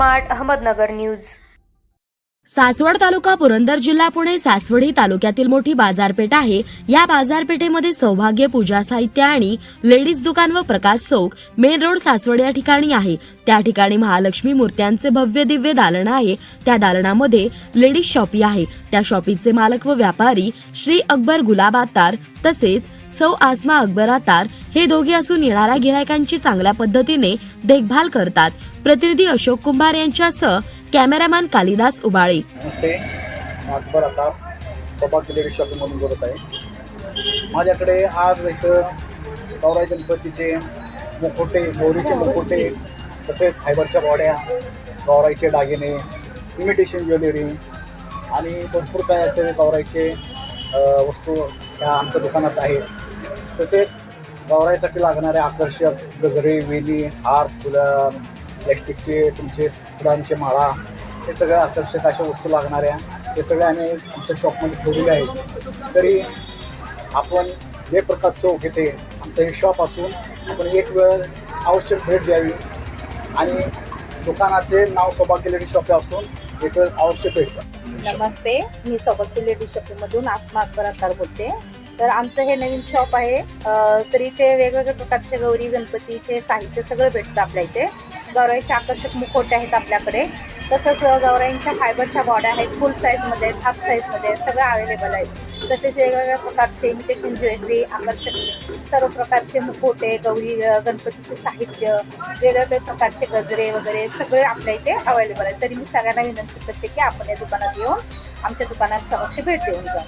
Smart Ahmednagar news. Saswad taluka Purandar जिल्हा पुणे सासवड ही तालुक्यातील मोठी बाजारपेठ आहे. या बाजारपेठेमध्ये सौभाग्य पूजा साहित्य आणि लेडीज दुकान व प्रकाश चौक मेन रोड सासवड या ठिकाणी आहे. त्या ठिकाणी महालक्ष्मी मूर्त्यांचे भव्य दिव्य दालन आहे. त्या दालनामध्ये लेडीज शॉपी आहे. त्या शॉपीचे मालक व व्यापारी श्री अकबर गुलाब आतार तसेच सौ आसमा अकबर आतार हे दोघे असून येणाऱ्या गिरायकांची चांगल्या पद्धतीने देखभाल करतात. प्रतिनिधी अशोक कुंभार यांच्यासह कॅमेरामॅन कालिदास उबाळे. नमस्ते. अकबर आता सौभाग्य लेडी शॉपिंगमधून बोलत आहे. माझ्याकडे आज एक गौराई गणपतीचे मुखोटे गौरीचे मुखोटे तसेच फायबरच्या बॉड्या गौराईचे दागिने इमिटेशन ज्वेलरी आणि भरपूर काय असे गौराईचे वस्तू ह्या आमच्या दुकानात आहेत. तसेच गौराईसाठी लागणारे आकर्षक गजरे वेली हार फुलं प्लॅस्टिकचे तुमचे फुलांचे माळा हे सगळ्या आकर्षक अशा वस्तू लागणाऱ्या हे सगळ्या आम्ही आमच्या शॉपमध्ये ठेवलेल्या आहेत. तरी आपण जे प्रकार चौक येते आमचं हे शॉप असून आपण एक वेळ आवश्यक भेट द्यावी आणि दुकानाचे नाव सौभाग्य लेडी शॉप असून एक वेळ आवश्यक भेट द्या. नमस्ते मी सौभाग्य लेडी शॉपमधून आसमा अकबर अत्तार बोलते. तर आमचं हे नवीन शॉप आहे. तरी तर इथे वेगवेगळ्या प्रकारचे गौरी गणपतीचे साहित्य सगळं भेटतं आपल्या इथे. गौराईचे आकर्षक मुखोटे आहेत आपल्याकडे. तसंच गौराईंच्या फायबरच्या बॉड्या आहेत फुल साईजमध्ये आहेत हाफ साईजमध्ये आहेत सगळं अवेलेबल आहेत तसेच वेगवेगळ्या प्रकारचे इमिटेशन ज्वेलरी आकर्षक सर्व प्रकारचे मुखोटे गौरी गणपतीचे साहित्य वेगवेगळ्या प्रकारचे गजरे वगैरे सगळे आपल्या इथे अवेलेबल आहेत. तरी मी सगळ्यांना विनंती करते की आपण या दुकानात येऊन आमच्या दुकानात समक्ष भेट देऊन जा